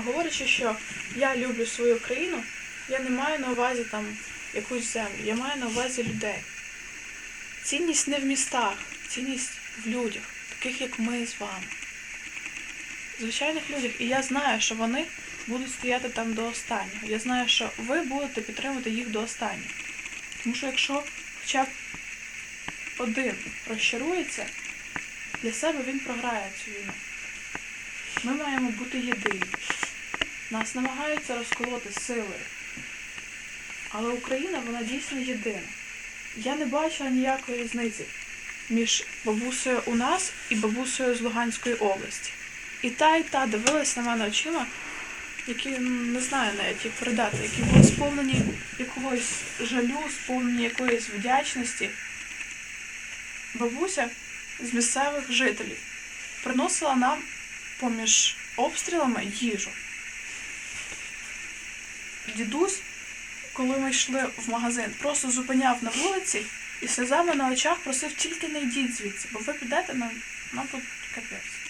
говорячи, що я люблю свою країну, я не маю на увазі там якусь землю, я маю на увазі людей. Цінність не в містах, цінність в людях, таких як ми з вами. Звичайних людях. І я знаю, що вони будуть стояти там до останнього. Я знаю, що ви будете підтримувати їх до останнього. Тому що якщо хоча б один розчарується, для себе він програє цю війну. Ми маємо бути єдині. Нас намагаються розколоти силою. Але Україна, вона дійсно єдина. Я не бачила ніякої різниці між бабусею у нас і бабусею з Луганської області. І та, і та дивилась на мене очима, які не знаю навіть як передати, які були сповнені якогось жалю, сповнені якоїсь вдячності. Бабуся з місцевих жителів приносила нам поміж обстрілами їжу. Дідусь, коли ми йшли в магазин, просто зупиняв на вулиці і сльозами на очах просив тільки не йдіть звідси, бо ви підете нам, нам тут капець.